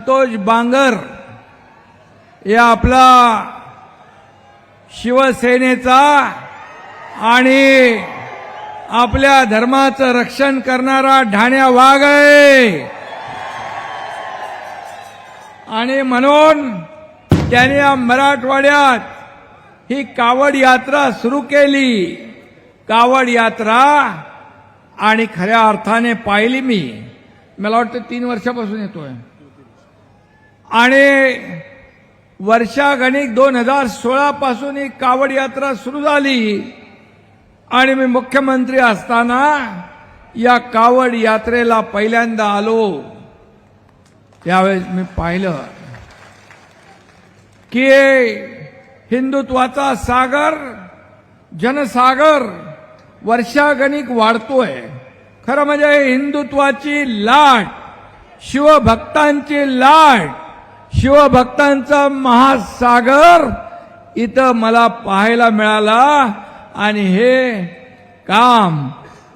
संतोष बांगर या आपला शिवसेनेचा आणि आपल्या धर्माचं रक्षण करणारा ढाण्या वाघ आहे. आणि म्हणून त्याने या मराठवाड्यात ही कावड यात्रा सुरू केली. कावड यात्रा आणि खऱ्या अर्थाने पाहिली मी. मला वाटतं तीन वर्षापासून येतोय. आणि वर्षागणिक दोन हजार सोळापासून ही कावड यात्रा सुरू झाली. आणि मी मुख्यमंत्री असताना या कावड यात्रेला पहिल्यांदा आलो. त्यावेळेस मी पाहिलं की हिंदुत्वाचा सागर जनसागर वर्षागणिक वाढतोय. खरं म्हणजे हिंदुत्वाची लाट शिवभक्तांची लाट शिवभक्तांचा महासागर इथं मला पाहायला मिळाला. आणि हे काम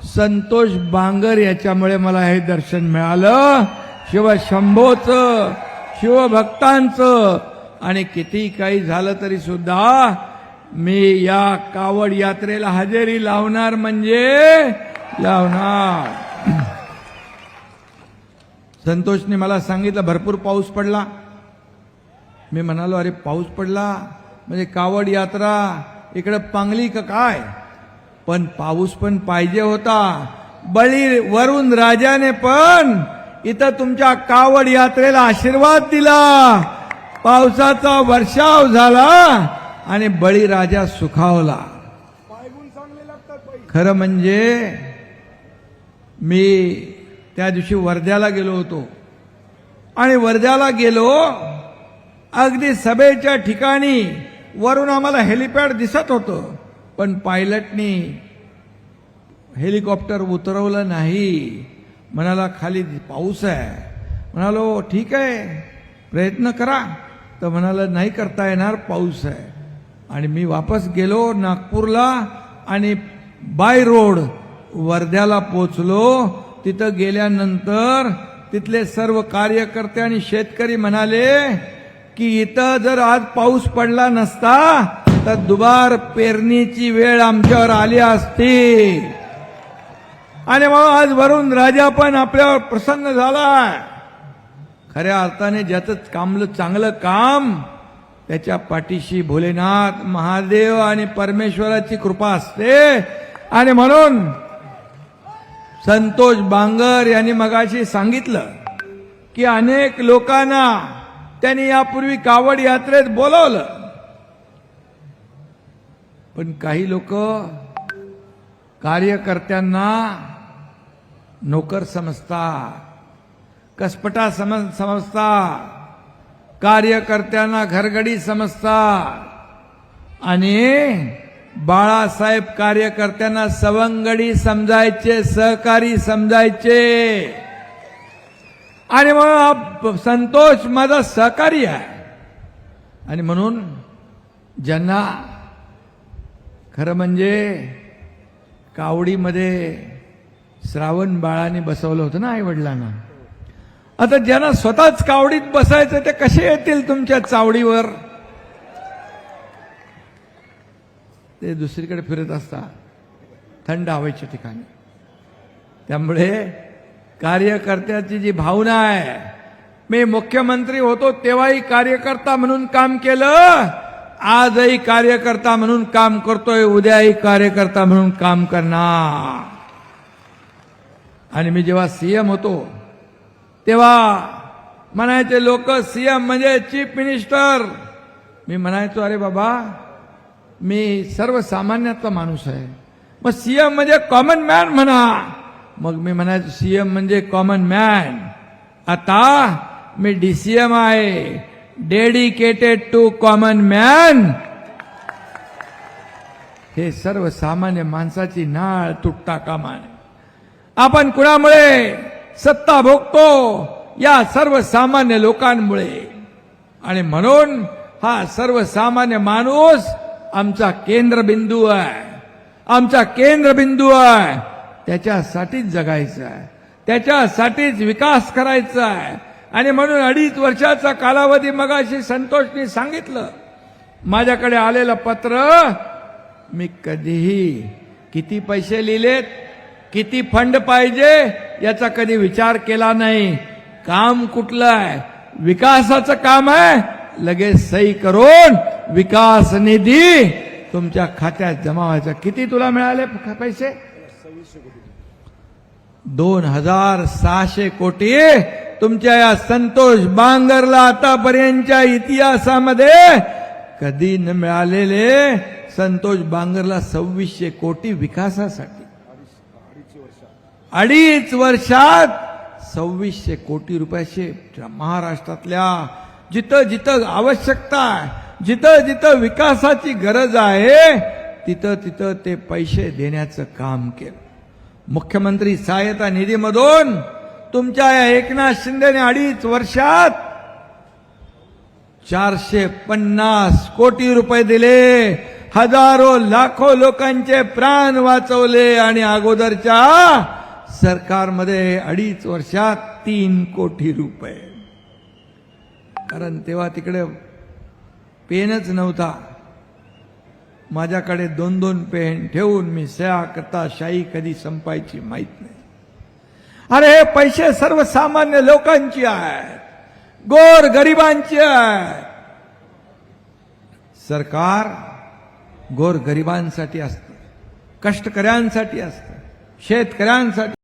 संतोष बांगर याच्यामुळे मला हे दर्शन मिळालं. शिवशंभोचं शिवभक्तांचं आणि किती काही झालं तरी सुद्धा मी या कावड यात्रेला हजेरी लावणार म्हणजे लावणार. संतोषने मला सांगितलं भरपूर पाऊस पडला. मी म्हणालो अरे पाऊस पडला म्हणजे कावड यात्रा इकडं पांगली का काय? पण पाऊस पण पाहिजे होता बळी वरून राजाने पण इथं तुमच्या कावड यात्रेला आशीर्वाद दिला. पावसाचा वर्षाव झाला आणि बळीराजा सुखावला. खरं म्हणजे मी त्या दिवशी वर्ध्याला गेलो होतो. आणि वर्ध्याला गेलो अगदी सभेच्या ठिकाणी वरून आम्हाला हेलिपॅड दिसत होतं. पण पायलटनी हेलिकॉप्टर उतरवलं नाही. म्हणाला खाली पाऊस आहे. म्हणालो ठीक आहे प्रयत्न करा. तर म्हणाला नाही करता येणार पाऊस आहे. आणि मी वापस गेलो नागपूरला आणि बाय रोड वर्ध्याला पोचलो. तिथं गेल्यानंतर तिथले सर्व कार्यकर्ते आणि शेतकरी म्हणाले की इथं जर आज पाऊस पडला नसता तर दुबार पेरणीची वेळ आमच्यावर आली असती. आणि मग आज वरून राजा पण आपल्यावर प्रसन्न झाला खऱ्या अर्थाने ज्याचं कामलं चांगलं काम त्याच्या पाठीशी भोलेनाथ महादेव आणि परमेश्वराची कृपा असते. आणि म्हणून संतोष बांगर यांनी मगाशी सांगितलं की अनेक लोकांना त्यांनी यापूर्वी कावड यात्रेत बोलवलं. पण काही लोक कार्यकर्त्यांना नोकर समजता कसपटा समज समजता कार्यकर्त्यांना घरगडी समजता आणि बाळासाहेब कार्यकर्त्यांना सवंगडी समजायचे सहकारी समजायचे. आणि मग संतोष माझा सहकारी आहे. आणि म्हणून ज्यांना खरं म्हणजे कावडीमध्ये श्रावण बाळाने बसवलं होतं ना आई वडिलांना आता ज्यांना स्वतःच कावडीत बसायचं ते कसे येतील तुमच्या चावडीवर? ते दुसरीकडे फिरत असतात. थंड हवेच्या ठिकाणी. त्यामुळे कार्यकर्त्याची जी भावना आहे मी मुख्यमंत्री होतो तेव्हाही कार्यकर्ता म्हणून काम केलं आजही कार्यकर्ता म्हणून काम करतोय उद्याही कार्यकर्ता म्हणून काम करणार. आणि मी जेव्हा सीएम होतो तेव्हा म्हणायचे लोक सीएम म्हणजे चीफ मिनिस्टर मी म्हणायचो अरे बाबा मी सर्वसामान्याचा माणूस आहे. मग सीएम म्हणजे कॉमन मॅन म्हणा. मग मी म्हणायचो सीएम म्हणजे कॉमन मॅन आता मी डीसीएम आहे. डेडिकेटेड टू कॉमन मॅन हे सर्वसामान्य माणसाची नाळ तुटता कामा आपण कुणामुळे सत्ता भोगतो? या सर्वसामान्य लोकांमुळे. आणि म्हणून हा सर्वसामान्य माणूस आमचा केंद्रबिंदू आहे. आमचा केंद्रबिंदू आहे. त्याच्यासाठीच जगायचं आहे. त्याच्यासाठीच विकास करायचा आहे. आणि म्हणून अडीच वर्षाचा कालावधी मगाशी संतोषनी सांगितलं. माझ्याकडे आलेलं पत्र मी कधीही किती पैसे लिहिलेत किती फंड पाहिजे याचा कधी विचार केला नाही. काम कुठलं आहे? विकासाचं काम आहे. लगेच सही करून विकास निधी तुमच्या खात्यात जमा व्हायचा. किती तुला मिळाले पैसे? दोन हजार सहाशे कोटी तुमच्या या संतोष बांगरला आतापर्यंतच्या इतिहासामध्ये कधी न मिळालेले संतोष बांगरला सव्वीसशे कोटी विकासासाठी. अडीच वर्षात सव्वीसशे कोटी रुपयाचे महाराष्ट्रातल्या जिथं जिथं आवश्यकता आहे जिथं जिथं विकासाची गरज आहे तिथं तिथं ते पैसे देण्याचं काम केलं. मुख्यमंत्री सहायता निधीमधून तुमच्या या एकनाथ शिंदेने अडीच वर्षात चारशे पन्नास कोटी रुपये दिले. हजारो लाखो लोकांचे प्राण वाचवले आणि अगोदरच्या सरकारमध्ये अडीच वर्षात तीन कोटी रुपये. कारण तेव्हा तिकडे पेनच नव्हता. माझ्याकडे दोन दोन पेन ठेवून मी सया करता शाही कधी संपायची माहीत नाही. अरे हे पैसे सर्वसामान्य लोकांची आहेत. गोर गरिबांची आहेत. सरकार गोर गरिबांसाठी असतं कष्टकऱ्यांसाठी असतं शेतकऱ्यांसाठी